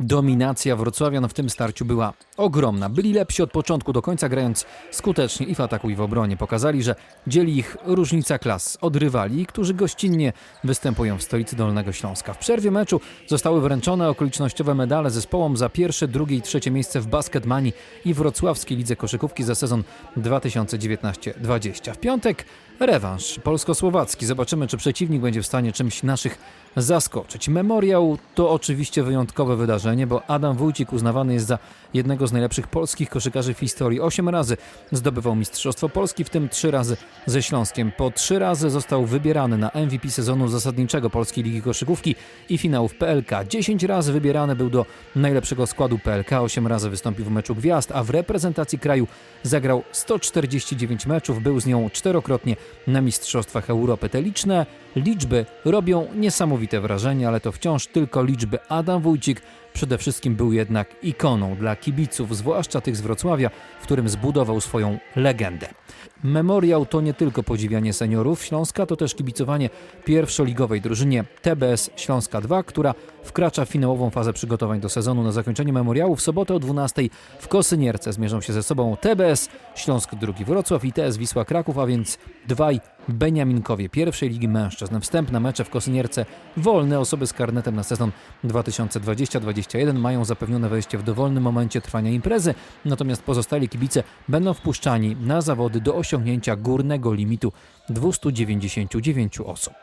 Dominacja Wrocławian w tym starciu była ogromna. Byli lepsi od początku do końca, grając skutecznie i w ataku, i w obronie. Pokazali, że dzieli ich różnica klas od rywali, którzy gościnnie występują w stolicy Dolnego Śląska. W przerwie meczu zostały wręczone okolicznościowe medale zespołom za pierwsze, drugie i trzecie miejsce w Basketmani i Wrocławskiej Lidze Koszykówki za sezon 2019-20. W piątek rewanż polsko-słowacki. Zobaczymy, czy przeciwnik będzie w stanie czymś naszych zaskoczyć. Memoriał to oczywiście wyjątkowe wydarzenie, bo Adam Wójcik uznawany jest za jednego z najlepszych polskich koszykarzy w historii. Osiem razy zdobywał Mistrzostwo Polski, w tym trzy razy ze Śląskiem. Po trzy razy został wybierany na MVP sezonu zasadniczego Polskiej Ligi Koszykówki i finałów PLK. Dziesięć razy wybierany był do najlepszego składu PLK, osiem razy wystąpił w meczu gwiazd, a w reprezentacji kraju zagrał 149 meczów, był z nią czterokrotnie na Mistrzostwach Europy. Te liczne liczby robią niesamowite wrażenie, ale to wciąż tylko liczby. Adam Wójcik przede wszystkim był jednak ikoną dla kibiców, zwłaszcza tych z Wrocławia, w którym zbudował swoją legendę. Memoriał to nie tylko podziwianie seniorów Śląska, to też kibicowanie pierwszoligowej drużynie TBS Śląska 2, która wkracza w finałową fazę przygotowań do sezonu. Na zakończenie memoriału w sobotę o 12 w Kosynierce zmierzą się ze sobą TBS Śląsk II Wrocław i TS Wisła Kraków, a więc dwaj Beniaminkowie pierwszej ligi mężczyzn. Wstępne mecze w Kosynierce wolne osoby z karnetem na sezon 2020-2021 mają zapewnione wejście w dowolnym momencie trwania imprezy, natomiast pozostali kibice będą wpuszczani na zawody do osiągnięcia górnego limitu 299 osób.